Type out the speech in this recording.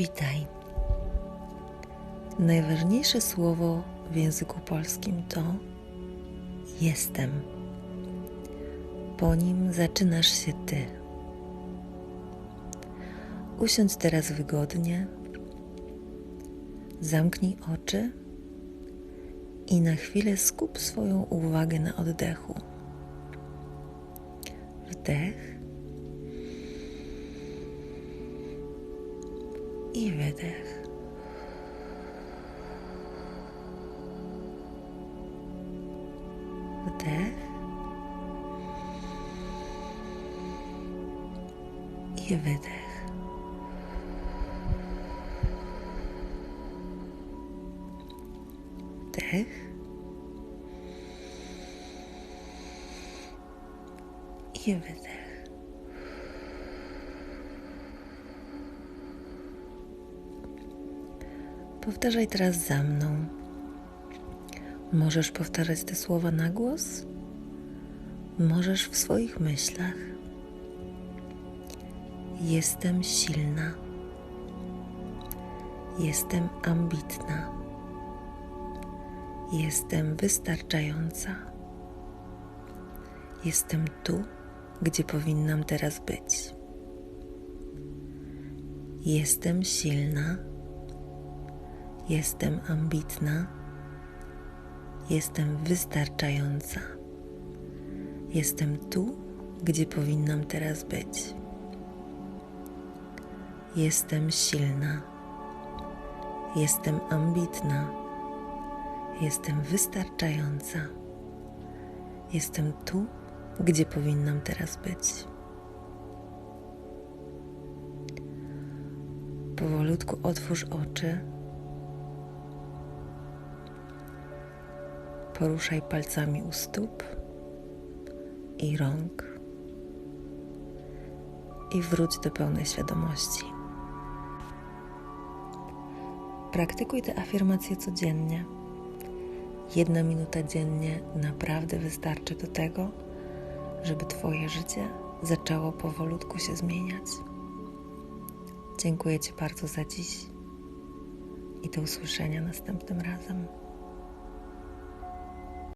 Witaj. Najważniejsze słowo w języku polskim to jestem. Po nim zaczynasz się ty. Usiądź teraz wygodnie, zamknij oczy i na chwilę skup swoją uwagę na oddechu. Wdech i wydech. Wdech i wydech. Wdech i wydech. Powtarzaj teraz za mną. Możesz powtarzać te słowa na głos, możesz w swoich myślach. Jestem silna. Jestem ambitna. Jestem wystarczająca. Jestem tu, gdzie powinnam teraz być. Jestem silna. Jestem ambitna. Jestem wystarczająca. Jestem tu, gdzie powinnam teraz być. Jestem silna. Jestem ambitna. Jestem wystarczająca. Jestem tu, gdzie powinnam teraz być. Powolutku otwórz oczy. Poruszaj palcami u stóp i rąk i wróć do pełnej świadomości. Praktykuj te afirmacje codziennie. Jedna minuta dziennie naprawdę wystarczy do tego, żeby Twoje życie zaczęło powolutku się zmieniać. Dziękuję Ci bardzo za dziś i do usłyszenia następnym razem.